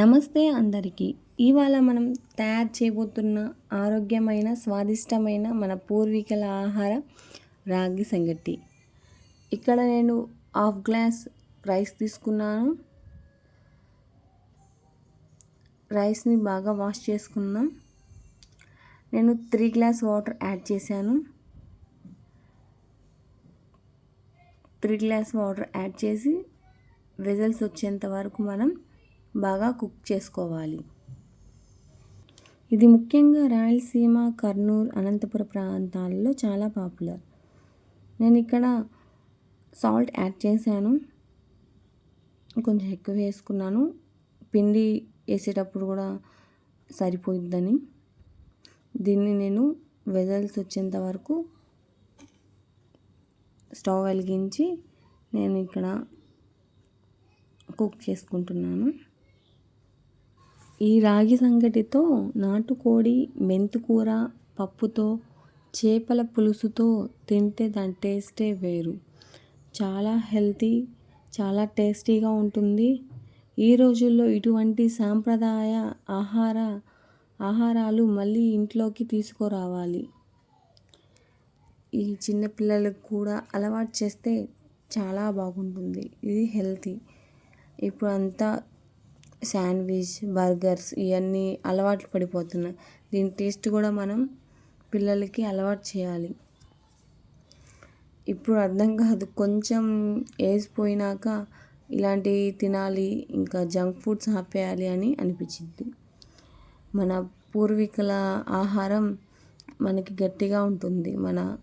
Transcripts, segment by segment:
నమస్తే అందరికీ. ఇవాళ మనం తయారు చేయబోతున్న ఆరోగ్యమైన స్వాదిష్టమైన మన పూర్వీకుల ఆహార రాగి సంగటి. ఇక్కడ నేను హాఫ్ గ్లాస్ రైస్ తీసుకున్నాను. రైస్ని బాగా వాష్ చేసుకున్నాం నేను త్రీ గ్లాస్ వాటర్ యాడ్ చేశాను. త్రీ గ్లాస్ వాటర్ యాడ్ చేసి వెజల్స్ వచ్చేంత వరకు మనం బాగా కుక్ చేసుకోవాలి. ఇది ముఖ్యంగా రాయలసీమ కర్నూలు అనంతపుర ప్రాంతాల్లో చాలా పాపులర్. నేను ఇక్కడ సాల్ట్ యాడ్ చేశాను. కొంచెం ఎక్కువ వేసుకున్నాను. పిండి వేసేటప్పుడు కూడా సరిపోయిద్దని. దీన్ని నేను వెజల్స్ వచ్చేంత వరకు స్టవ్ వెలిగించి నేను ఇక్కడ కుక్ చేసుకుంటున్నాను. ఈ రాగి సంగటితో నాటుకోడి మెంతుకూర పప్పుతో చేపల పులుసుతో తింటే దాని టేస్టే వేరు. చాలా హెల్తీ చాలా టేస్టీగా ఉంటుంది. ఈ రోజుల్లో ఇటువంటి సాంప్రదాయ ఆహార ఆహారాలు మళ్ళీ ఇంట్లోకి తీసుకురావాలి. ఈ చిన్నపిల్లలకు కూడా అలవాటు చేస్తే చాలా బాగుంటుంది. ఇది హెల్తీ. ఇప్పుడు అంతా శాండ్విచ్ బర్గర్స్ ఇవన్నీ అలవాట్లు పడిపోతున్నాయి. దీని టేస్ట్ కూడా మనం పిల్లలకి అలవాటు చేయాలి. ఇప్పుడు అర్థం కాదు. కొంచెం ఏజ్ పోయినాక ఇలాంటివి తినాలి ఇంకా జంక్ ఫుడ్స్ ఆపేయాలి అని అనిపించింది. మన పూర్వీకుల ఆహారం మనకి గట్టిగా ఉంటుంది మన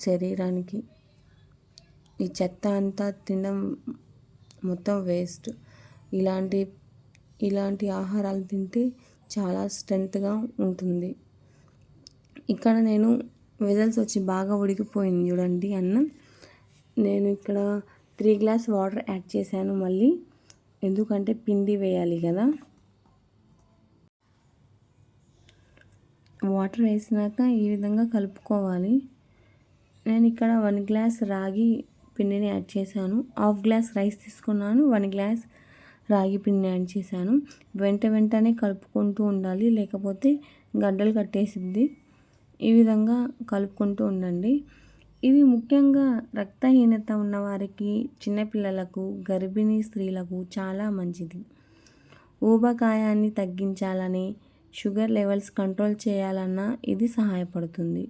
శరీరానికి. ఈ చెత్త అంతా తినడం మొత్తం వేస్ట్. ఇలాంటి ఇలాంటి ఆహారాలు తింటే చాలా స్ట్రెంత్గా ఉంటుంది. ఇక్కడ నేను వెజల్స్ వచ్చి బాగా ఉడికిపోయింది చూడండి అన్నం. నేను ఇక్కడ త్రీ గ్లాస్ వాటర్ యాడ్ చేశాను మళ్ళీ. ఎందుకంటే పిండి వేయాలి కదా. వాటర్ వేసినాక ఈ విధంగా కలుపుకోవాలి. నేను ఇక్కడ వన్ గ్లాస్ రాగి పిండిని యాడ్ చేశాను. హాఫ్ గ్లాస్ రైస్ తీసుకున్నాను. వన్ గ్లాస్ రాగి పిండి యాడ్ చేశాను. వెంట వెంటనే కలుపుకుంటూ ఉండాలి. లేకపోతే గడ్డలు కట్టేసిద్ది. ఈ విధంగా కలుపుకుంటూ ఉండండి. ఇది ముఖ్యంగా రక్తహీనత ఉన్నవారికి చిన్నపిల్లలకు గర్భిణీ స్త్రీలకు చాలా మంచిది. ఊబకాయాన్ని తగ్గించాలని షుగర్ లెవెల్స్ కంట్రోల్ చేయాలన్నా ఇది సహాయపడుతుంది.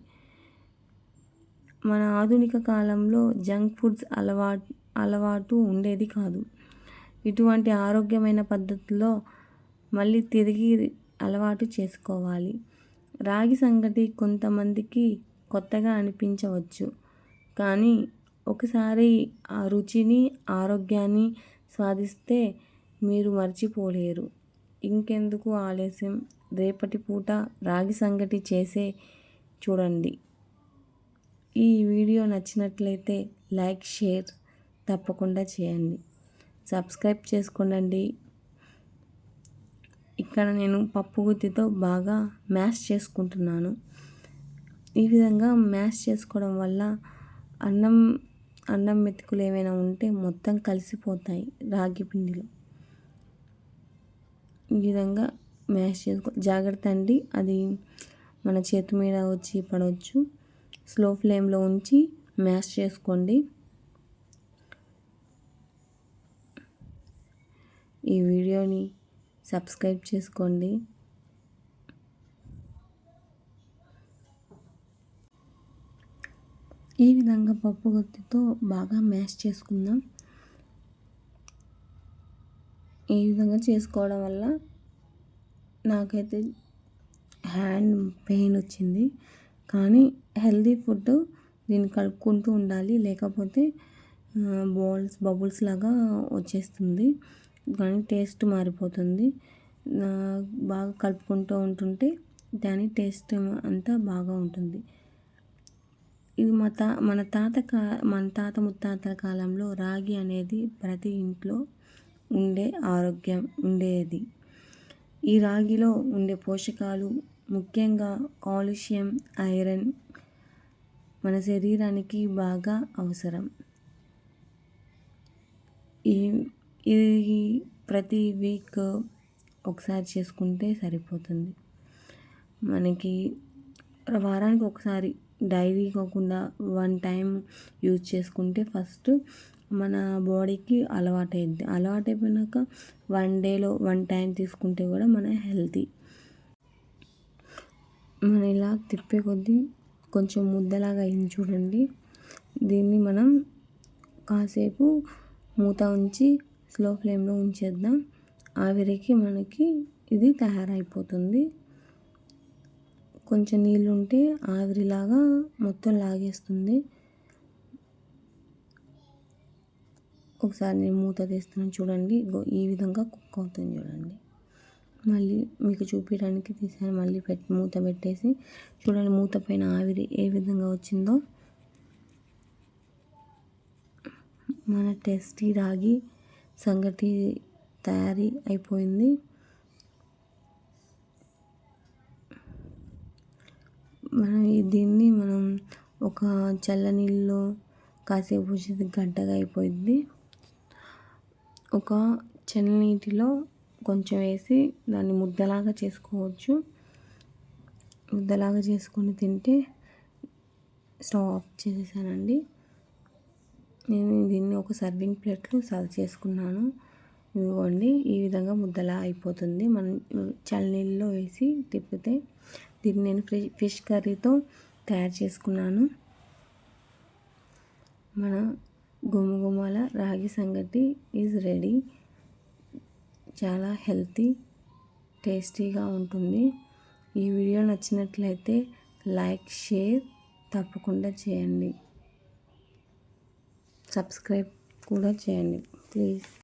మన ఆధునిక కాలంలో జంక్ ఫుడ్స్ అలవాటు అలవాటు ఉండేది కాదు. ఇటువంటి ఆరోగ్యమైన పద్ధతిలో మళ్ళీ తిరిగి అలవాటు చేసుకోవాలి. రాగి సంగటి కొంతమందికి కొత్తగా అనిపించవచ్చు. కానీ ఒకసారి ఆ రుచిని ఆరోగ్యాన్ని స్వాదిస్తే మీరు మర్చిపోలేరు. ఇంకెందుకు ఆలస్యం? రేపటి పూట రాగి సంగటి చేసే చూడండి. ఈ వీడియో నచ్చినట్లయితే లైక్ షేర్ తప్పకుండా చేయండి. సబ్స్క్రైబ్ చేసుకోండి ఇక్కడ నేను పప్పు గుత్తితో బాగా మ్యాష్ చేసుకుంటున్నాను. ఈ విధంగా మ్యాష్ చేసుకోవడం వల్ల అన్నం అన్నం మెతుకులు ఏమైనా ఉంటే మొత్తం కలిసిపోతాయి రాగి పిండిలో. ఈ విధంగా మ్యాష్ చేసుకో జాగ్రత్త అండి. అది మన చేతి మీద వచ్చి పడవచ్చు. స్లో ఫ్లేమ్లో ఉంచి మ్యాష్ చేసుకోండి. ఈ వీడియోని సబ్స్క్రైబ్ చేసుకోండి. ఈ విధంగా పప్పు గుత్తితో బాగా మ్యాష్ చేసుకుందాం. ఈ విధంగా చేసుకోవడం వల్ల నాకైతే హ్యాండ్ పెయిన్ వచ్చింది. కానీ హెల్దీ ఫుడ్ దీన్ని కలుపుకుంటూ ఉండాలి. లేకపోతే బాల్స్ బబుల్స్ లాగా వచ్చేస్తుంది. కానీ టేస్ట్ మారిపోతుంది. బాగా కలుపుకుంటూ ఉంటుంటే దాని టేస్ట్ అంతా బాగా ఉంటుంది. ఇది మా తా మన తాత కా మన తాత ముత్తాతల కాలంలో రాగి అనేది ప్రతి ఇంట్లో ఉండే ఆరోగ్యం ఉండేది. ఈ రాగిలో ఉండే పోషకాలు ముఖ్యంగా కాల్షియం ఐరన్ మన శరీరానికి బాగా అవసరం. ఈ ఇది ప్రతి వీక్ ఒకసారి చేసుకుంటే సరిపోతుంది. మనకి వారానికి ఒకసారి డైలీ కాకుండా వన్ టైం యూజ్ చేసుకుంటే ఫస్ట్ మన బాడీకి అలవాటు అయింది అలవాటు అయిపోయినాక వన్ డేలో వన్ టైం తీసుకుంటే కూడా మన హెల్తీ. మనం ఇలా తిప్పే కొద్దీ కొంచెం ముద్దలాగా అయింది చూడండి. దీన్ని మనం కాసేపు మూత ఉంచి స్లో ఫ్లేమ్లో ఉంచేద్దాం. ఆవిరికి మనకి ఇది తయారైపోతుంది. కొంచెం నీళ్ళు ఉంటే ఆవిరిలాగా మొత్తం లాగేస్తుంది. ఒకసారి నేను మూత తీస్తున్నాను చూడండి. ఈ విధంగా కుక్ అవుతుంది చూడండి. మళ్ళీ మీకు చూపించడానికి తీసాను. మళ్ళీ పెట్టి మూత పెట్టేసి చూడండి మూత పైన ఆవిరి ఏ విధంగా వచ్చిందో. మన టేస్టీ రాగి సంగటి తయారీ అయిపోయింది. మనం దీన్ని మనం ఒక చల్లనీళ్ళలో కాసేపు ఉంచితే గడ్డగా అయిపోయింది. ఒక చల్లనీటిలో కొంచెం వేసి దాన్ని ముద్దలాగా చేసుకోవచ్చు. ముద్దలాగా చేసుకొని తింటే స్టవ్ ఆఫ్ చేసేసానండి. నేను దీన్ని ఒక సర్వింగ్ ప్లేట్లో సర్వ్ చేసుకున్నాను. ఇదిగోండి ఈ విధంగా ముద్దలా అయిపోతుంది. మనం చల్లనీళ్ళలో వేసి తిప్పితే దీన్ని నేను ఫిష్ కర్రీతో తయారు చేసుకున్నాను. మన గుమగుమల రాగి సంగటి ఈజ్ రెడీ చాలా హెల్తీ టేస్టీగా ఉంటుంది. ఈ వీడియో నచ్చినట్లయితే లైక్ షేర్ తప్పకుండా చేయండి. సబ్స్క్రైబ్ కూడా చేయండి ప్లీజ్.